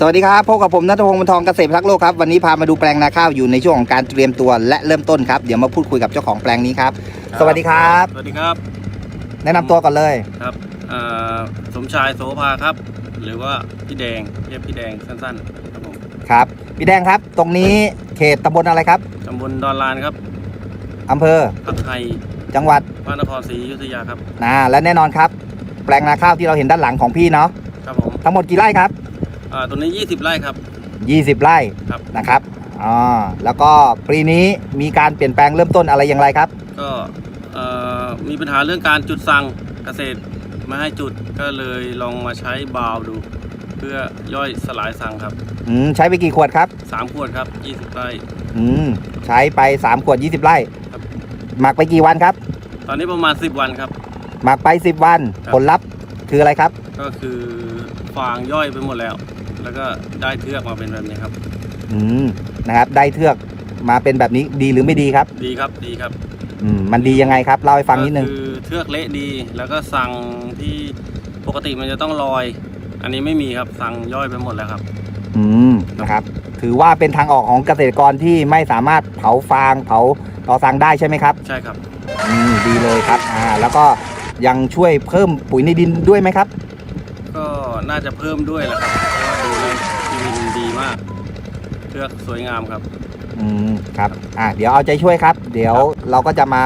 สวัสดีครับพบกับผมนัทพงศ์บรรทองเกษตรพักษ์โลกครับวันนี้พามาดูแปลงนาข้าวอยู่ในช่วงของการเตรียมตัวและเริ่มต้นครับเดี๋ยวมาพูดคุยกับเจ้าของแปลงนี้ครับ สวัสดีครับ สวัสดีครับ แนะนำตัวก่อนเลยครับเอ่อสมชายโสภาครับ หรือว่าพี่แดงเรียกพี่แดงสั้นๆครับผมครับ พี่แดงครับ ตรงนี้เขตตำบลอะไรครับตำบลดอนลานครับอำเภอพักไทยจังหวัดพระนครศรีอยุธยาครับนะและแน่นอนครับ แปลงนาข้าวที่เราเห็นด้านหลังของพี่เนาะครับผมทั้งหมดกี่ไร่ครับ อ่าตัวนี้ 20 ไร่ครับ 20 ไร่ครับ นะครับอ๋อแล้วก็ปีนี้มีการเปลี่ยนแปลงเริ่มต้นอะไรอย่างไรครับ ก็เอ่อมีปัญหาเรื่องการจุดสั่งเกษตรไม่ให้จุดก็เลยลองมาใช้บาวดู เพื่อย่อยสลายสั่งครับ อืมใช้ไปกี่ขวดครับ 3 ขวดครับ 20 ไร่ อืมใช้ไป 3 ขวด 20 ไร่ครับ หมักไปกี่วันครับ ตอนนี้ประมาณ 10 วันครับ หมักไป 10 วัน ครับ ผลลัพธ์คืออะไรครับ ก็คือฟางย่อยไปหมดแล้ว แล้วก็ได้เทือกมาเป็นแบบนี้ครับ อืมนะครับได้เทือกมาเป็นแบบนี้ดีหรือไม่ดีครับ ดีครับดีครับอืมมันดียังไงครับเล่าให้ฟังนิดนึงก็คือเทือกเละดี แล้วก็สั่งที่ปกติมันจะต้องลอย อันนี้ไม่มีครับสั่งย่อยไปหมดแล้วครับ อืมนะครับ ถือว่าเป็นทางออกของเกษตรกรที่ไม่สามารถเผาฟางเผาต่อสังได้ใช่ไหมครับ ใช่ครับ อืมดีเลยครับอ่าแล้วก็ยังช่วยเพิ่มปุ๋ยในดินด้วยไหมครับ ก็น่าจะเพิ่มด้วยแหละครับ กสวยงามครับ อืมครับอ่าเดี๋ยวเอาใจช่วยครับ เดี๋ยวเราก็จะมา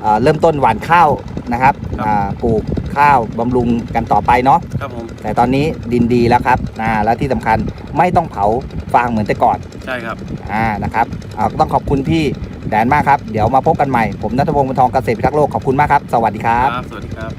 เอ่อเริ่มต้นหว่านข้าวนะครับครับ อ่าปลูกข้าวบำรุงกันต่อไปเนาะครับผมแต่ตอนนี้ดินดีแล้วครับอ่าแล้วที่สำคัญไม่ต้องเผาฟางเหมือนแต่ก่อนใช่ครับ อ่านะครับอ่าต้องขอบคุณพี่แดนมากครับ เดี๋ยวมาพบกันใหม่ ผมนัทพงศ์บรรทองเกษตรพิทักษ์โลกขอบคุณมากครับ สวัสดีครับสวัสดีครับ